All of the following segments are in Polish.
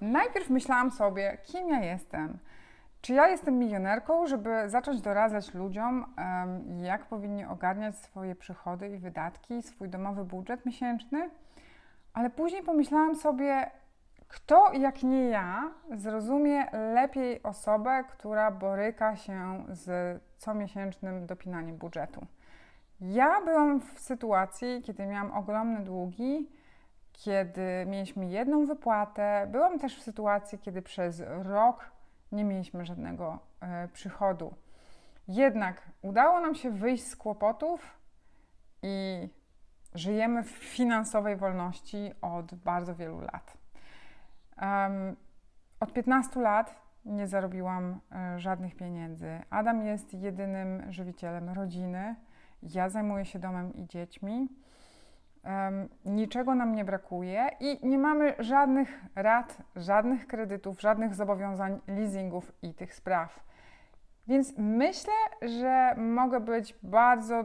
Najpierw myślałam sobie, kim ja jestem. Czy ja jestem milionerką, żeby zacząć doradzać ludziom, jak powinni ogarniać swoje przychody i wydatki, swój domowy budżet miesięczny? Ale później pomyślałam sobie, kto jak nie ja zrozumie lepiej osobę, która boryka się z comiesięcznym dopinaniem budżetu. Ja byłam w sytuacji, kiedy miałam ogromne długi, kiedy mieliśmy jedną wypłatę. Byłam też w sytuacji, kiedy przez rok nie mieliśmy żadnego e, przychodu. Jednak udało nam się wyjść z kłopotów i żyjemy w finansowej wolności od bardzo wielu lat. Um, od 15 lat nie zarobiłam e, żadnych pieniędzy. Adam jest jedynym żywicielem rodziny. Ja zajmuję się domem i dziećmi. Niczego nam nie brakuje i nie mamy żadnych rad, żadnych kredytów, żadnych zobowiązań, leasingów i tych spraw. Więc myślę, że mogę być bardzo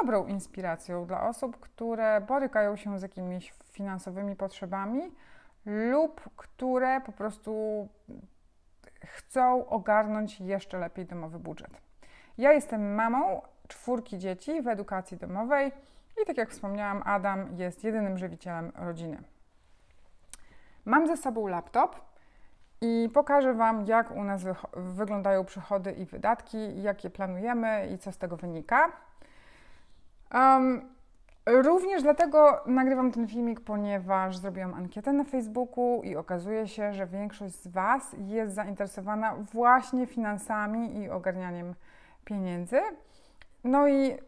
dobrą inspiracją dla osób, które borykają się z jakimiś finansowymi potrzebami lub które po prostu chcą ogarnąć jeszcze lepiej domowy budżet. Ja jestem mamą czwórki dzieci w edukacji domowej i tak jak wspomniałam, Adam jest jedynym żywicielem rodziny. Mam ze sobą laptop i pokażę Wam, jak u nas wyglądają przychody i wydatki, jakie planujemy i co z tego wynika. Um, również dlatego nagrywam ten filmik, ponieważ zrobiłam ankietę na Facebooku i okazuje się, że większość z Was jest zainteresowana właśnie finansami i ogarnianiem pieniędzy. No i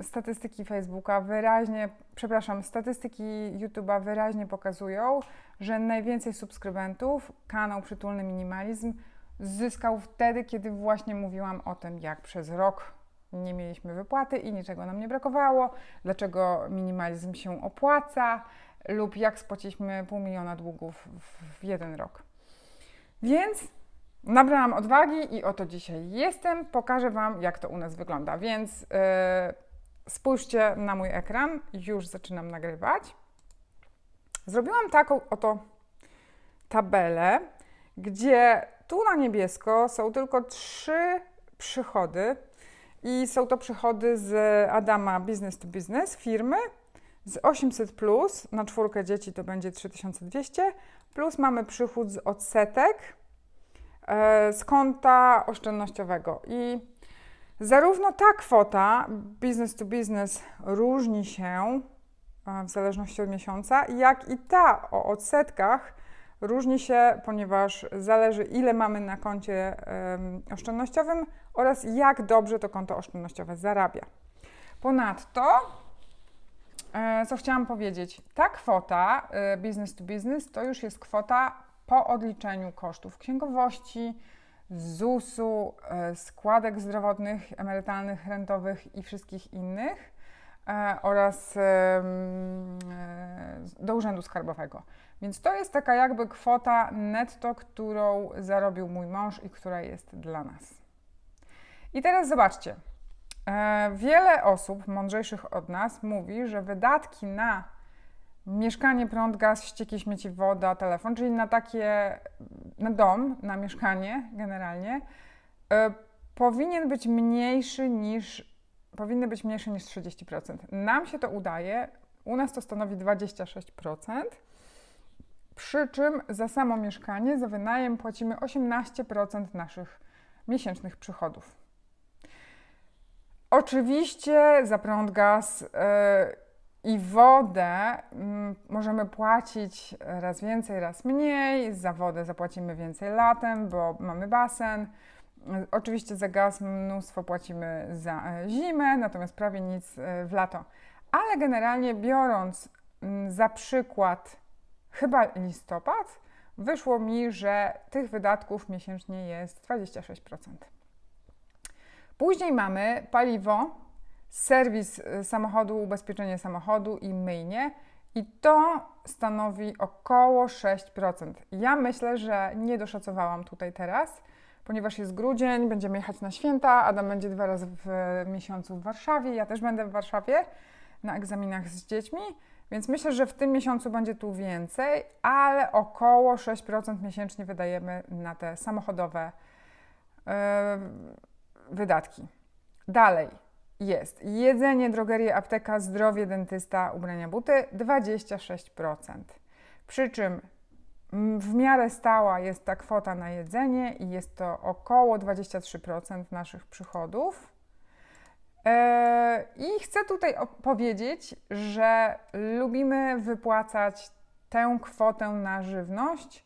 statystyki Facebooka wyraźnie, przepraszam, statystyki YouTube'a wyraźnie pokazują, że najwięcej subskrybentów kanał Przytulny Minimalizm zyskał wtedy, kiedy właśnie mówiłam o tym, jak przez rok nie mieliśmy wypłaty i niczego nam nie brakowało, dlaczego minimalizm się opłaca lub jak spłaciliśmy pół miliona długów w jeden rok. Więc nabrałam odwagi i oto dzisiaj jestem. Pokażę Wam, jak to u nas wygląda. Więc yy, spójrzcie na mój ekran, już zaczynam nagrywać. Zrobiłam taką oto tabelę, gdzie tu na niebiesko są tylko trzy przychody i są to przychody z Adama Business to Business firmy z 800 plus na czwórkę dzieci to będzie 3200 plus mamy przychód z odsetek e, z konta oszczędnościowego i Zarówno ta kwota business to business różni się w zależności od miesiąca, jak i ta o odsetkach różni się, ponieważ zależy ile mamy na koncie oszczędnościowym oraz jak dobrze to konto oszczędnościowe zarabia. Ponadto, e, co chciałam powiedzieć, ta kwota e, business to business to już jest kwota po odliczeniu kosztów księgowości, ZUS-u, e, składek zdrowotnych, emerytalnych, rentowych i wszystkich innych e, oraz e, do Urzędu Skarbowego. Więc to jest taka jakby kwota netto, którą zarobił mój mąż i która jest dla nas. I teraz zobaczcie. Wiele osób mądrzejszych od nas mówi, że wydatki na mieszkanie, prąd, gaz, ścieki, śmieci, woda, telefon, czyli na takie, na dom, na mieszkanie generalnie, y, powinien być mniejszy niż, powinny być mniejsze niż 30%. Nam się to udaje, u nas to stanowi 26%, przy czym za samo mieszkanie, za wynajem płacimy 18% naszych miesięcznych przychodów. Oczywiście za prąd, gaz, yy, i wodę mm, możemy płacić raz więcej, raz mniej. Za wodę zapłacimy więcej latem, bo mamy basen. Oczywiście za gaz mnóstwo płacimy za e, zimę, natomiast prawie nic e, w lato. Ale generalnie biorąc mm, za przykład chyba listopad, wyszło mi, że tych wydatków miesięcznie jest 26%. Później mamy paliwo, serwis y, samochodu, ubezpieczenie samochodu i myjnie. I to stanowi około 6%. Ja myślę, że nie doszacowałam tutaj teraz, ponieważ jest grudzień, będziemy jechać na święta, Adam będzie dwa razy w miesiącu w Warszawie, ja też będę w Warszawie na egzaminach z dziećmi, Więc myślę, że w tym miesiącu będzie tu więcej, ale około 6% miesięcznie wydajemy na te samochodowe yy, wydatki. Dalej jest jedzenie, drogeria, apteka, zdrowie, dentysta, ubrania, buty 26%. Przy czym w miarę stała jest ta kwota na jedzenie i jest to około 23% naszych przychodów. E, I chcę tutaj powiedzieć, że lubimy wypłacać tę kwotę na żywność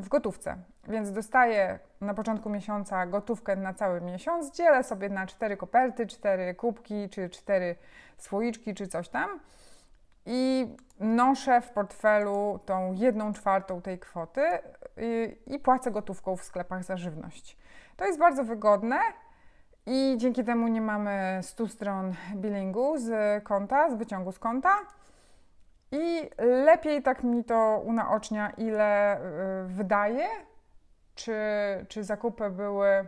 w gotówce. Więc dostaję na początku miesiąca gotówkę na cały miesiąc, dzielę sobie na cztery koperty, cztery kubki, czy cztery słoiczki, czy coś tam i noszę w portfelu tą jedną czwartą tej kwoty i, i płacę gotówką w sklepach za żywność. To jest bardzo wygodne i dzięki temu nie mamy 100 stron billingu z konta, z wyciągu z konta. I lepiej tak mi to unaocznia, ile y, wydaję, czy, czy zakupy były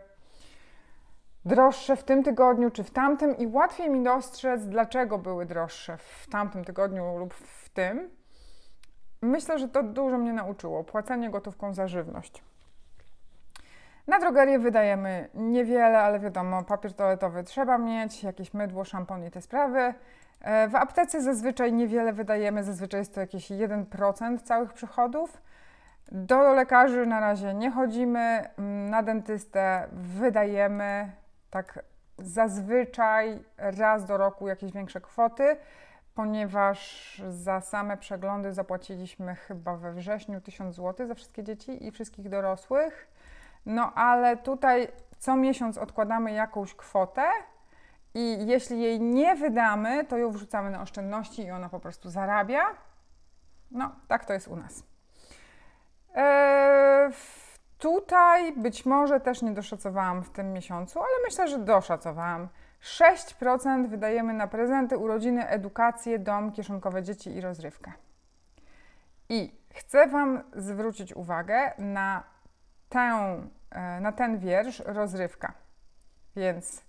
droższe w tym tygodniu czy w tamtym i łatwiej mi dostrzec, dlaczego były droższe w tamtym tygodniu lub w tym. Myślę, że to dużo mnie nauczyło. Płacenie gotówką za żywność. Na drogerię wydajemy niewiele, ale wiadomo, papier toaletowy trzeba mieć, jakieś mydło, szampon i te sprawy. E, w aptece zazwyczaj niewiele wydajemy, zazwyczaj jest to jakieś 1% całych przychodów. Do lekarzy na razie nie chodzimy, na dentystę wydajemy tak zazwyczaj raz do roku jakieś większe kwoty, ponieważ za same przeglądy zapłaciliśmy chyba we wrześniu 1000 zł za wszystkie dzieci i wszystkich dorosłych. No ale tutaj co miesiąc odkładamy jakąś kwotę i jeśli jej nie wydamy, to ją wrzucamy na oszczędności i ona po prostu zarabia. No, tak to jest u nas. Eee, Tutaj być może też nie doszacowałam w tym miesiącu, ale myślę, że doszacowałam. 6% wydajemy na prezenty, urodziny, edukację, dom, kieszonkowe dzieci i rozrywkę. I chcę Wam zwrócić uwagę na, tę, e, na ten wiersz rozrywka. Więc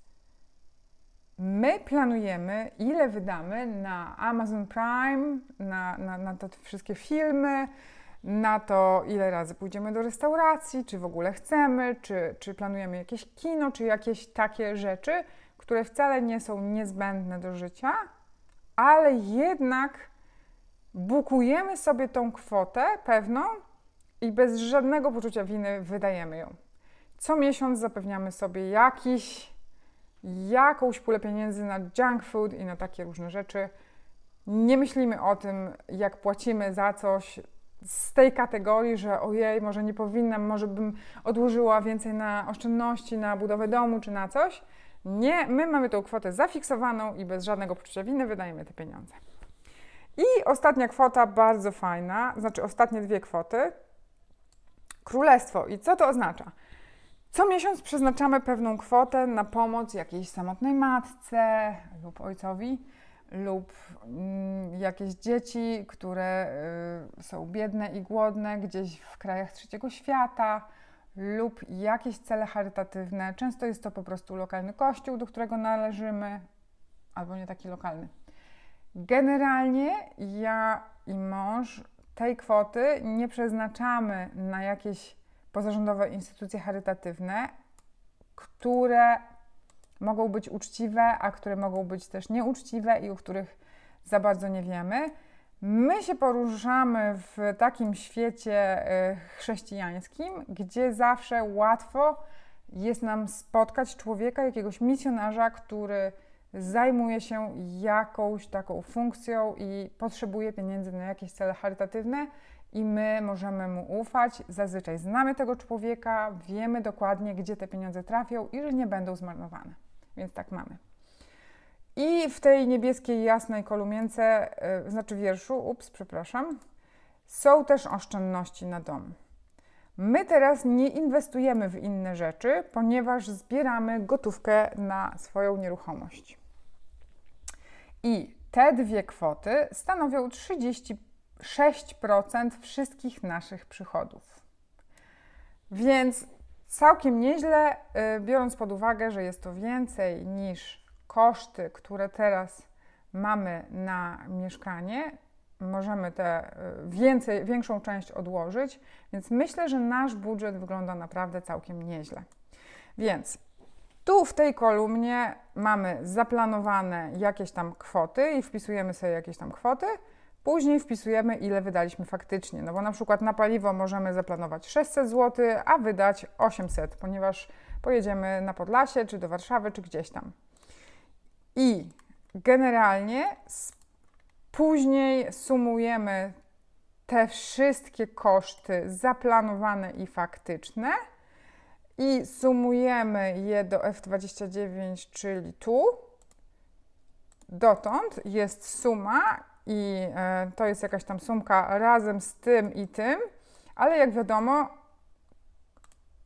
my planujemy, ile wydamy na Amazon Prime, na, na, na te wszystkie filmy, na to, ile razy pójdziemy do restauracji, czy w ogóle chcemy, czy, czy planujemy jakieś kino, czy jakieś takie rzeczy, które wcale nie są niezbędne do życia, ale jednak bukujemy sobie tą kwotę pewną i bez żadnego poczucia winy wydajemy ją. Co miesiąc zapewniamy sobie jakiś, jakąś pulę pieniędzy na junk food i na takie różne rzeczy. Nie myślimy o tym, jak płacimy za coś, z tej kategorii, że ojej, może nie powinnam, może bym odłożyła więcej na oszczędności, na budowę domu czy na coś. Nie, my mamy tą kwotę zafiksowaną i bez żadnego poczucia winy wydajemy te pieniądze. I ostatnia kwota, bardzo fajna, znaczy ostatnie dwie kwoty. Królestwo. I co to oznacza? Co miesiąc przeznaczamy pewną kwotę na pomoc jakiejś samotnej matce lub ojcowi lub mm, jakieś dzieci, które y, są biedne i głodne gdzieś w krajach trzeciego świata, lub jakieś cele charytatywne. Często jest to po prostu lokalny kościół, do którego należymy, albo nie taki lokalny. Generalnie ja i mąż tej kwoty nie przeznaczamy na jakieś pozarządowe instytucje charytatywne, które mogą być uczciwe, a które mogą być też nieuczciwe i o których za bardzo nie wiemy. My się poruszamy w takim świecie y, chrześcijańskim, gdzie zawsze łatwo jest nam spotkać człowieka, jakiegoś misjonarza, który zajmuje się jakąś taką funkcją i potrzebuje pieniędzy na jakieś cele charytatywne, i my możemy mu ufać. Zazwyczaj znamy tego człowieka, wiemy dokładnie, gdzie te pieniądze trafią i że nie będą zmarnowane. Więc tak mamy. I w tej niebieskiej, jasnej kolumience, yy, znaczy wierszu, ups, przepraszam, są też oszczędności na dom. My teraz nie inwestujemy w inne rzeczy, ponieważ zbieramy gotówkę na swoją nieruchomość. I te dwie kwoty stanowią 36% wszystkich naszych przychodów. Więc całkiem nieźle, y, biorąc pod uwagę, że jest to więcej niż koszty, które teraz mamy na mieszkanie, możemy tę więcej, większą część odłożyć, więc myślę, że nasz budżet wygląda naprawdę całkiem nieźle. Więc tu w tej kolumnie mamy zaplanowane jakieś tam kwoty i wpisujemy sobie jakieś tam kwoty. Później wpisujemy, ile wydaliśmy faktycznie. No bo na przykład na paliwo możemy zaplanować 600 zł, a wydać 800, ponieważ pojedziemy na Podlasie, czy do Warszawy, czy gdzieś tam. I generalnie później sumujemy te wszystkie koszty zaplanowane i faktyczne i sumujemy je do F29, czyli tu. Dotąd jest suma i e, to jest jakaś tam sumka razem z tym i tym, ale jak wiadomo,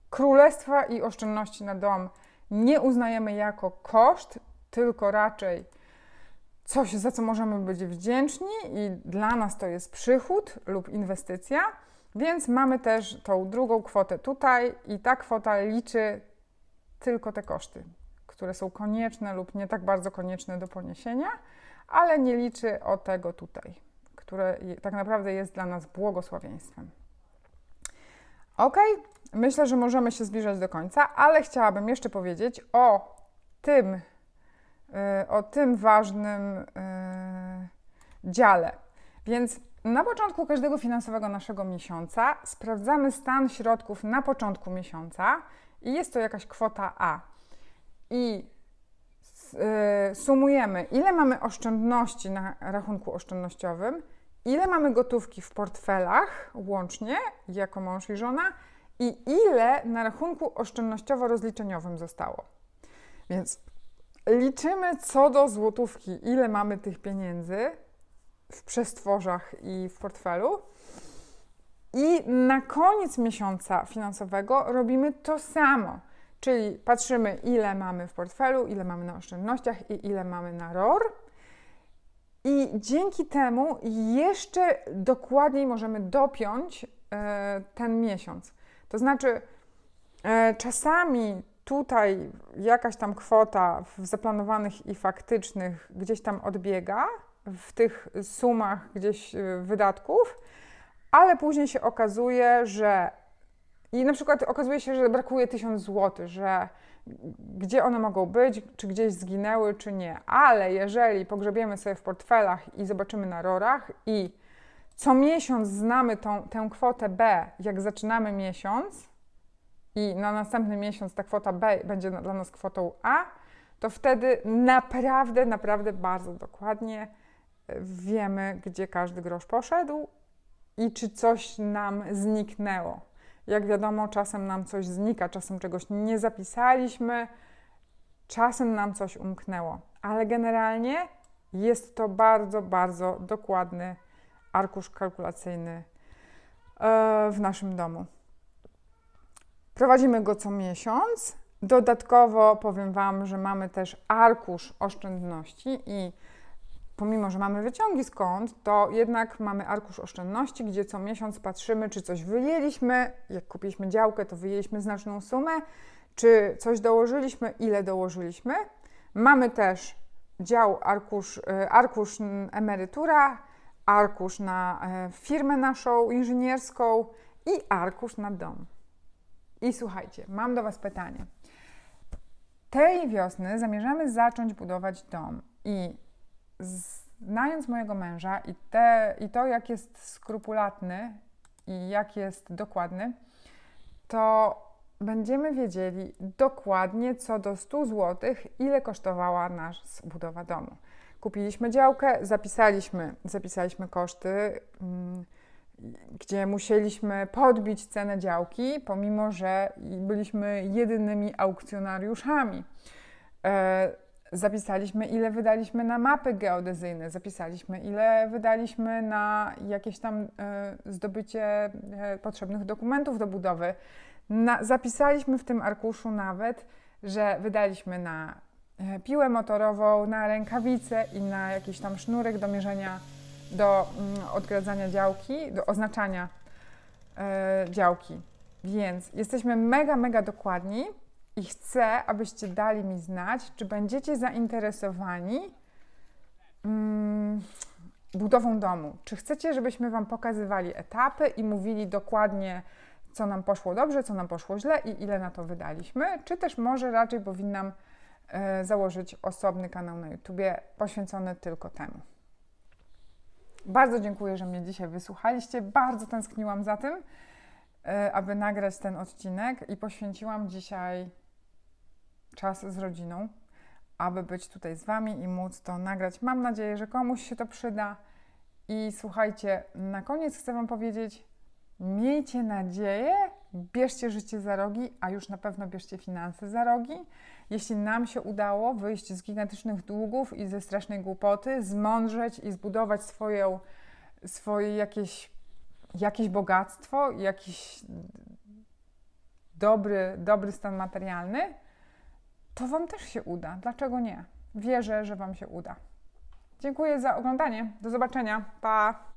królestwa i oszczędności na dom nie uznajemy jako koszt, tylko raczej coś, za co możemy być wdzięczni i dla nas to jest przychód lub inwestycja. Więc mamy też tą drugą kwotę tutaj i ta kwota liczy tylko te koszty, które są konieczne lub nie tak bardzo konieczne do poniesienia, ale nie liczy o tego tutaj, które tak naprawdę jest dla nas błogosławieństwem. Ok, myślę, że możemy się zbliżać do końca, ale chciałabym jeszcze powiedzieć o tym, y, o tym ważnym y, dziale. Więc na początku każdego finansowego naszego miesiąca sprawdzamy stan środków na początku miesiąca i jest to jakaś kwota A. I sumujemy, ile mamy oszczędności na rachunku oszczędnościowym, ile mamy gotówki w portfelach łącznie, jako mąż i żona, i ile na rachunku oszczędnościowo-rozliczeniowym zostało. Więc liczymy co do złotówki, ile mamy tych pieniędzy, w przestworzach i w portfelu. I na koniec miesiąca finansowego robimy to samo, czyli patrzymy, ile mamy w portfelu, ile mamy na oszczędnościach i ile mamy na ROR. I dzięki temu jeszcze dokładniej możemy dopiąć e, ten miesiąc. To znaczy, e, czasami tutaj jakaś tam kwota w zaplanowanych i faktycznych gdzieś tam odbiega, w tych sumach gdzieś y, wydatków, ale później się okazuje, że i na przykład okazuje się, że brakuje 1000 zł, że gdzie one mogą być, czy gdzieś zginęły, czy nie. Ale jeżeli pogrzebiemy sobie w portfelach i zobaczymy na rorach i co miesiąc znamy tą, tę kwotę B, jak zaczynamy miesiąc i na następny miesiąc ta kwota B będzie dla nas kwotą A, to wtedy naprawdę, naprawdę bardzo dokładnie wiemy, gdzie każdy grosz poszedł i czy coś nam zniknęło. Jak wiadomo, czasem nam coś znika, czasem czegoś nie zapisaliśmy, czasem nam coś umknęło, ale generalnie jest to bardzo, bardzo dokładny arkusz kalkulacyjny e, w naszym domu. Prowadzimy go co miesiąc. Dodatkowo powiem Wam, że mamy też arkusz oszczędności i pomimo, że mamy wyciągi z to jednak mamy arkusz oszczędności, gdzie co miesiąc patrzymy, czy coś wyjęliśmy. Jak kupiliśmy działkę, to wyjęliśmy znaczną sumę, czy coś dołożyliśmy, ile dołożyliśmy. Mamy też dział arkusz, y, arkusz emerytura, arkusz na e, firmę naszą inżynierską i arkusz na dom. I słuchajcie, mam do Was pytanie. Tej wiosny zamierzamy zacząć budować dom i znając mojego męża i, te, i to, jak jest skrupulatny i jak jest dokładny, to będziemy wiedzieli dokładnie co do 100 zł, ile kosztowała nas budowa domu. Kupiliśmy działkę, zapisaliśmy, zapisaliśmy koszty, mm, gdzie musieliśmy podbić cenę działki, pomimo że byliśmy jedynymi aukcjonariuszami. Zapisaliśmy, ile wydaliśmy na mapy geodezyjne, zapisaliśmy, ile wydaliśmy na jakieś tam e, zdobycie e, potrzebnych dokumentów do budowy. Na, zapisaliśmy w tym arkuszu nawet, że wydaliśmy na e, piłę motorową, na rękawice i na jakiś tam sznurek do mierzenia, do mm, odgradzania działki, do oznaczania działki. Więc jesteśmy mega, mega dokładni i chcę, abyście dali mi znać, czy będziecie zainteresowani mm, budową domu. Czy chcecie, żebyśmy Wam pokazywali etapy i mówili dokładnie, co nam poszło dobrze, co nam poszło źle i ile na to wydaliśmy? Czy też może raczej powinnam e, założyć osobny kanał na YouTubie poświęcony tylko temu? Bardzo dziękuję, że mnie dzisiaj wysłuchaliście. Bardzo tęskniłam za tym, e, aby nagrać ten odcinek i poświęciłam dzisiaj czas z rodziną, aby być tutaj z Wami i móc to nagrać. Mam nadzieję, że komuś się to przyda. I słuchajcie, na koniec chcę Wam powiedzieć: miejcie nadzieję, bierzcie życie za rogi, a już na pewno bierzcie finanse za rogi. Jeśli nam się udało wyjść z gigantycznych długów i ze strasznej głupoty, zmądrzeć i zbudować swoją, swoje jakieś, jakieś bogactwo, jakiś dobry, dobry stan materialny, to Wam też się uda. Dlaczego nie? Wierzę, że Wam się uda. Dziękuję za oglądanie. Do zobaczenia. Pa!